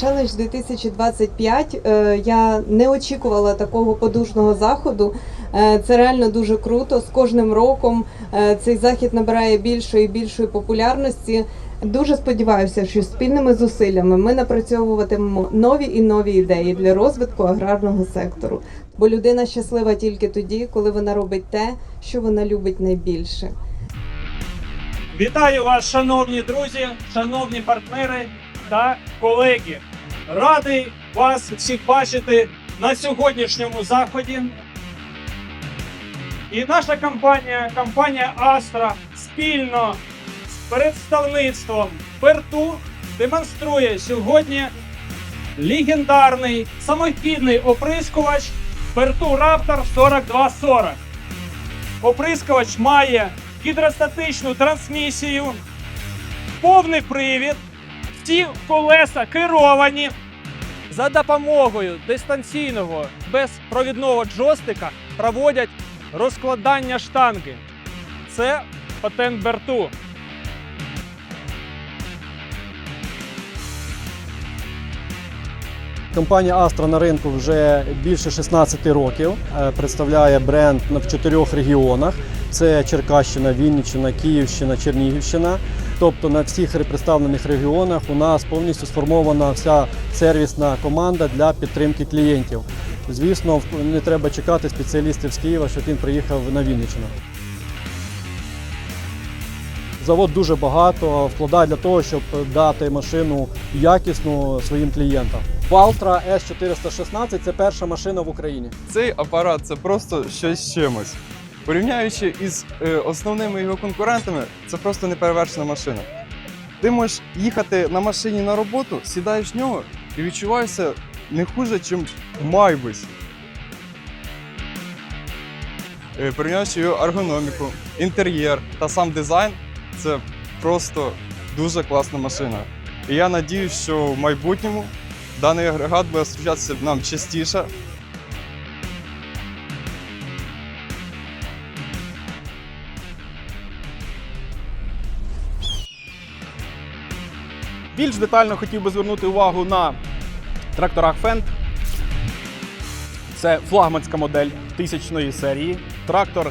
Челендж 2025. Е, Я не очікувала такого подужного заходу. Е, Це реально дуже круто. З кожним роком е, цей захід набирає більшої і більшої популярності. Дуже сподіваюся, що спільними зусиллями ми напрацьовуватимемо нові і нові ідеї для розвитку аграрного сектору. Бо людина щаслива тільки тоді, коли вона робить те, що вона любить найбільше. Вітаю вас, шановні друзі, шановні партнери та колеги. Радий вас всіх бачити на сьогоднішньому заході. І наша компанія, компанія Astra, спільно з представництвом Перту демонструє сьогодні легендарний самохідний оприскувач Перту Raptor 4240. Оприскувач має гідростатичну трансмісію, повний привід, всі колеса керовані. За допомогою дистанційного безпровідного джойстика проводять розкладання штанги. Це патент Берту. Компанія Astra на ринку вже більше 16 років. Е, Представляє бренд в чотирьох регіонах: це Черкащина, Вінниччина, Київщина, Чернігівщина. Тобто на всіх представлених регіонах у нас повністю сформована вся сервісна команда для підтримки клієнтів. Звісно, не треба чекати спеціалістів з Києва, щоб він приїхав на Вінниччину. Завод дуже багато вкладає для того, щоб дати машину якісну своїм клієнтам. Valtra S416 це перша машина в Україні. Цей апарат це просто щось з чимось. Порівняючи із е, основними його конкурентами, це просто неперевершена машина. Ти можеш їхати на машині на роботу, сідаєш в нього і відчуваєшся не хуже, ніж в Майбусі. Е, Порівняючи його ергономіку, інтер'єр та сам дизайн, це просто дуже класна машина. І я надіюсь, що в майбутньому даний агрегат буде зустрічатися нам частіше, Більш детально хотів би звернути увагу на тракторах Fendt. Це флагманська модель тисячної серії. Трактор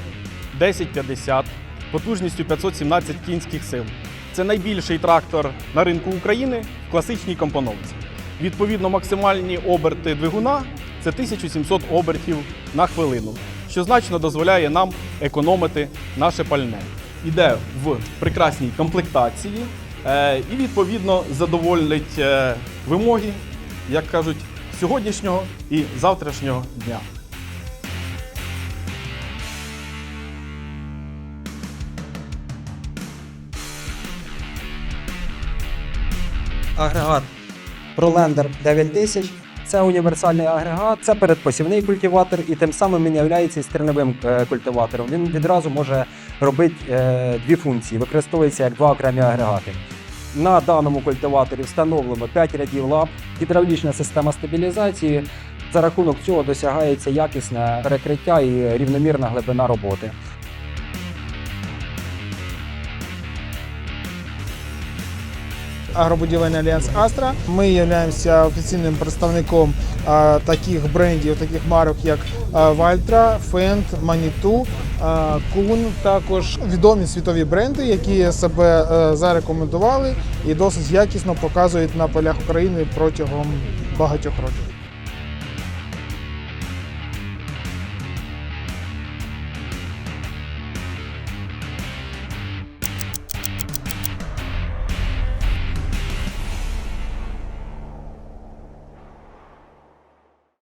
1050 потужністю 517 кінських сил. Це найбільший трактор на ринку України в класичній компоновці. Відповідно, максимальні оберти двигуна це 1700 обертів на хвилину, що значно дозволяє нам економити наше пальне. Іде в прекрасній комплектації і відповідно задовольнить е, вимоги, як кажуть, сьогоднішнього і завтрашнього дня. агрегат ProLander 9000. Це універсальний агрегат, це передпосівний культиватор, і тим самим він є стерневим е, культиватором. Він відразу може робити е, дві функції, використовується як два окремі агрегати. На даному культиваторі встановлено 5 рядів лап, гідравлічна система стабілізації. За рахунок цього досягається якісне перекриття і рівномірна глибина роботи. Агробудівельний альянс Астра. Ми являємося офіційним представником таких брендів, таких марок, як Вальтра, Фент, Маніту, Кун. Також відомі світові бренди, які себе е, зарекомендували і досить якісно показують на полях України протягом багатьох років.